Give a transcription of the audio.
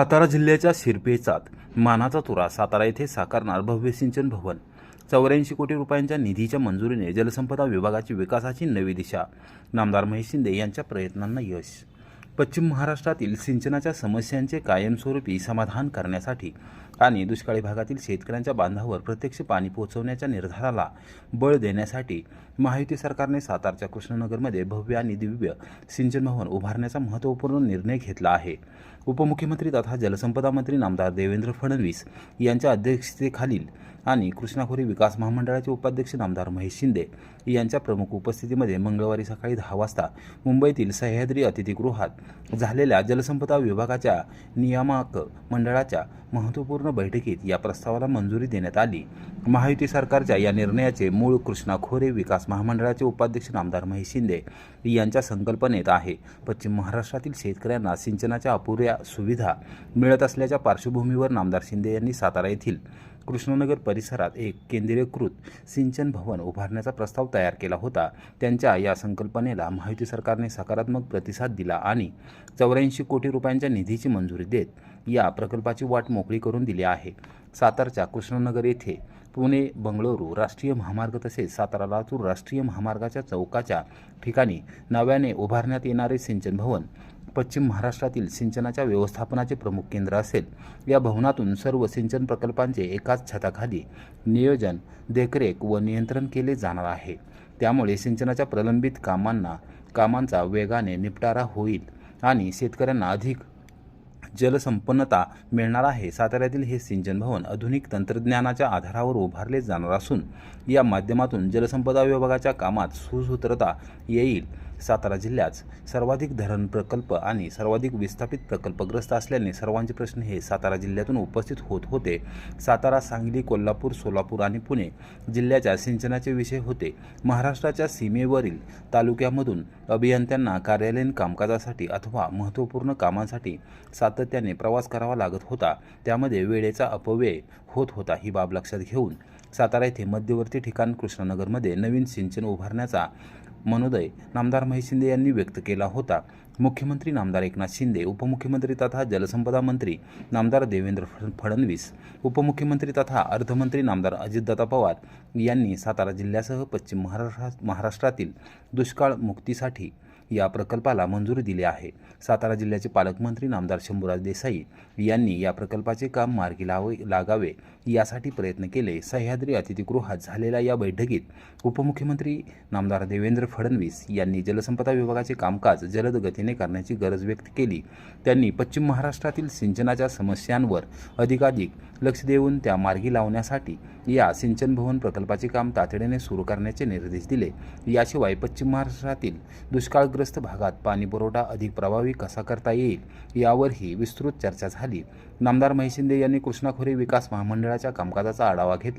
सातारा जिल्ह्याच्या शिरपेचात मानाचा तुरा सातारा येथे साकारणार भव्य सिंचन भवन. चौऱ्याऐंशी कोटी रुपयांच्या निधीच्या मंजुरीने जलसंपदा विभागाची विकासाची नवी दिशा. नामदार महेश शिंदे यांच्या प्रयत्नांना यश. पश्चिम महाराष्ट्रातील सिंचनाच्या समस्यांचे कायमस्वरूपी समाधान करण्यासाठी आणि दुष्काळी भागातील शेतकऱ्यांच्या बांधावर प्रत्यक्ष पाणी पोहोचवण्याच्या निर्धाराला बळ देण्यासाठी महायुती सरकारने सातारच्या कृष्णनगरमध्ये भव्य आणि दिव्य सिंचन भवन उभारण्याचा महत्त्वपूर्ण निर्णय घेतला आहे. उपमुख्यमंत्री तथा जलसंपदा मंत्री नामदार देवेंद्र फडणवीस यांच्या अध्यक्षतेखालील आणि कृष्णाखोरी विकास महामंडळाचे उपाध्यक्ष नामदार महेश शिंदे यांच्या प्रमुख उपस्थितीमध्ये मंगळवारी सकाळी दहा वाजता मुंबईतील सह्याद्री अतिथीगृहात झालेल्या जलसंपदा विभागाच्या नियामक मंडळाच्या महत्त्वपूर्ण बैठकीत या प्रस्तावाला मंजुरी देण्यात आली. महायुती सरकारच्या या निर्णयाचे मूळ कृष्णा खोरे विकास महामंडळाचे उपाध्यक्ष नामदार महेश शिंदे यांच्या संकल्पनेत आहे. पश्चिम महाराष्ट्रातील शेतकऱ्यांना सिंचनाच्या अपुऱ्या सुविधा मिळत असल्याच्या पार्श्वभूमीवर नामदार शिंदे यांनी सातारा येथील कृष्णनगर परिसरात एक केंद्रीयकृत सिंचन भवन उभारण्याचा प्रस्ताव तयार केला होता. त्यांच्या या संकल्पनेला महायुती सरकारने सकारात्मक प्रतिसाद दिला आणि चौऱ्याऐंशी कोटी रुपयांच्या निधीची मंजुरी देत या प्रकल्पाची वाट मोकळी करून दिली आहे. सातारच्या कृष्णनगर येथे पुणे बंगळुरू राष्ट्रीय महामार्ग तसेच सातारा लातूर राष्ट्रीय महामार्गाच्या चौकाच्या ठिकाणी नव्याने उभारण्यात येणारे सिंचन भवन पश्चिम महाराष्ट्रातील सिंचनाच्या व्यवस्थापनाचे प्रमुख केंद्र असेल. या भवनातून सर्व सिंचन प्रकल्पांचे एकाच छताखाली नियोजन देखरेख व नियंत्रण केले जाणार आहे. त्यामुळे सिंचनाच्या प्रलंबित कामांना कामांचा वेगाने निपटारा होईल आणि शेतकऱ्यांना अधिक जलसंपन्नता मिळणार आहे. साताऱ्यातील हे सिंचन भवन आधुनिक तंत्रज्ञानाच्या आधारावर उभारले जाणार असून या माध्यमातून जलसंपदा विभागाच्या कामात सुसूत्रता येईल. सातारा जिल्ह्यात सर्वाधिक धरण प्रकल्प आणि सर्वाधिक विस्थापित प्रकल्पग्रस्त असल्याने सर्वांचे प्रश्न हे सातारा जिल्ह्यातून उपस्थित होत होते. सातारा सांगली कोल्हापूर सोलापूर आणि पुणे जिल्ह्याच्या सिंचनाचे विषय होते. महाराष्ट्राच्या सीमेवरील तालुक्यामधून अभियंत्यांना कार्यालयीन कामकाजासाठी अथवा महत्त्वपूर्ण कामांसाठी सातत्याने प्रवास करावा लागत होता. त्यामध्ये वेळेचा अपव्यय होत होता ही बाब लक्षात घेऊन सातारा येथे मध्यवर्ती ठिकाण कृष्णनगरमध्ये नवीन सिंचन उभारण्याचा मनोदय नामदार महेश शिंदे यांनी व्यक्त केला होता. मुख्यमंत्री नामदार एकनाथ शिंदे उपमुख्यमंत्री तथा जलसंपदा मंत्री नामदार देवेंद्र फडणवीस उपमुख्यमंत्री तथा अर्थमंत्री नामदार अजितदादा पवार यांनी सातारा जिल्ह्यासह पश्चिम महाराष्ट्रा महाराष्ट्रातील दुष्काळ मुक्तीसाठी या प्रकल्पाला मंजुरी दिली आहे. सातारा जिल्ह्याचे पालकमंत्री नामदार शंभूराज देसाई यांनी या प्रकल्पाचे काम मार्गी लावे लागावे यासाठी प्रयत्न केले. सह्याद्री अतिथीगृहात झालेल्या या बैठकीत उपमुख्यमंत्री नामदार देवेंद्र फडणवीस यांनी जलसंपदा विभागाचे कामकाज जलद गतीने करण्याची गरज व्यक्त केली. त्यांनी पश्चिम महाराष्ट्रातील सिंचनाच्या समस्यांवर अधिकाधिक लक्ष देऊन त्या मार्गी लावण्यासाठी या सिंचन भवन प्रकल्पाचे काम तातडीने सुरू करण्याचे निर्देश दिले. याशिवाय पश्चिम महाराष्ट्रातील दुष्काळ पूरग्रस्त भागात पाणीपुरवठा अधिक प्रभावी कसा करता येईल यावरही विस्तृत चर्चा झाली. नामदार महेश शिंदे यांनी कृष्णाखोरी विकास महामंडळाच्या कामकाजाचा आढावा घेतला.